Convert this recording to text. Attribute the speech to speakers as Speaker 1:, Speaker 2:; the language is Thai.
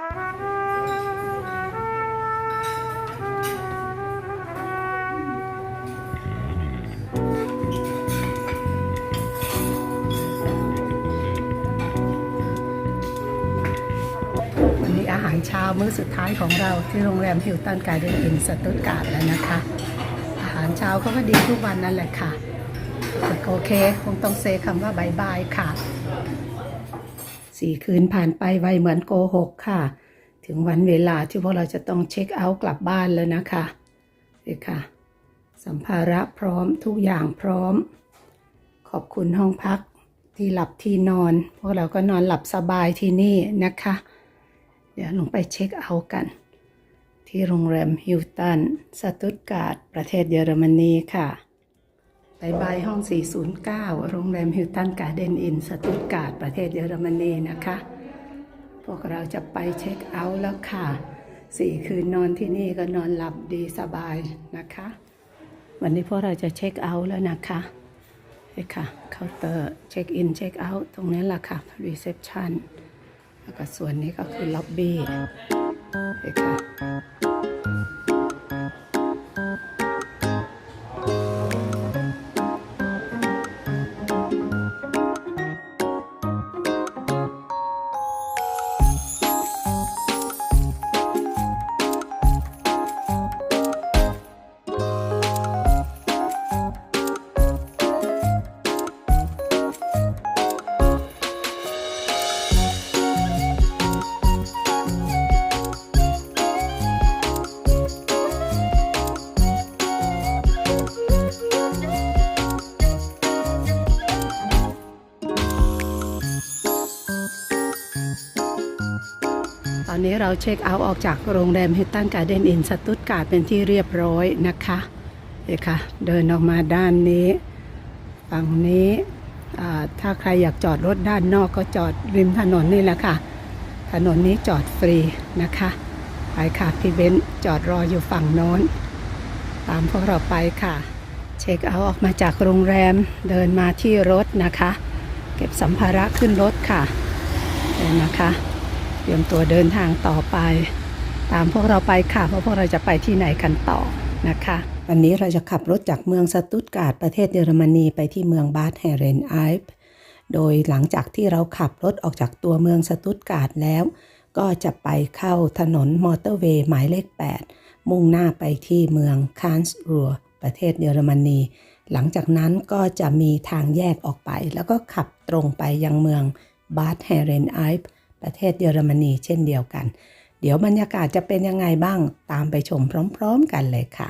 Speaker 1: วันนี้อาหารเช้ามื้อสุดท้ายของเราที่โรงแรมฮิลตันการ์เดนอินสตุตการ์ดแล้วนะคะ อาหารเช้าเขาก็ดีทุกวันนั่นแหละค่ะแต่โอเค คงต้องเซคำว่าบายบายค่ะ สี่คืนผ่านไปไวเหมือนโกหกค่ะ ถึงวันเวลาที่พวกเราจะต้องเช็คเอาท์กลับบ้านแล้วนะคะนี่ค่ะ สัมภาระพร้อมทุกอย่างพร้อม ขอบคุณห้องพักที่หลับที่นอน พวกเราก็นอนหลับสบายที่นี่นะคะ เดี๋ยวลงไปเช็คเอาท์กัน ที่โรงแรมฮิลตันสตุตการ์ดประเทศเยอรมนีค่ะ บายบายห้อง 409 โรงแรมฮิลตันการ์เดนอินสตุตการ์ดประเทศเยอรมนีนะคะ พวกเราจะไปเช็คเอาท์แล้วค่ะสี่คืนนอนที่นี่ก็นอนหลับดีสบายนะคะ วันนี้พวกเราจะเช็คเอาท์แล้วนะคะนี่ค่ะ เคาน์เตอร์เช็คอินเช็คเอาท์ตรงนี้แหละค่ะรีเซพชันแล้วก็ส่วนนี้ก็คือล็อบบี้นี่ค่ะ อนนี้เราเช็คเอาท์ออกจากโรงแรมฮิตตันการ์เดนอินสตุตการ์ดเป็นที่เรียบร้อยนะคะนี่ค่ะ เดินออกมาด้านนี้ ฝั่งนี้ถ้าใครอยากจอดรถด้านนอกก็จอดริมถนนนี่แหละค่ะ ถนนนี้จอดฟรีนะคะ ไปค่ะพี่เบนซ์จอดรออยู่ฝั่งโน้น ตามพวกเราไปค่ะ เช็คเอาท์ออกมาจากโรงแรมเดินมาที่รถนะคะ เก็บสัมภาระขึ้นรถค่ะเดินนะคะ เตรียมตัวเดินทางต่อไป ตามพวกเราไปค่ะเพราะพวกเราจะไปที่ไหนกันต่อนะคะวันนี้เราจะขับรถจากเมืองสตุตการ์ดประเทศเยอรมนีไปที่เมืองบาดแฮเรนไอป์โดยหลังจากที่เราขับรถออกจากตัวเมืองสตุตการ์ดแล้ว ก็จะไปเข้าถนนมอเตอร์เวย์หมายเลข 8 มุ่งหน้าไปที่เมืองคานส์รัวประเทศเยอรมนี หลังจากนั้นก็จะมีทางแยกออกไป แล้วก็ขับตรงไปยังเมืองบาดแฮเรนไอป์ ประเทศเยอรมนีเช่นเดียวกัน เดี๋ยวบรรยากาศจะเป็นยังไงบ้างตามไปชมพร้อม ๆ กันเลยค่ะ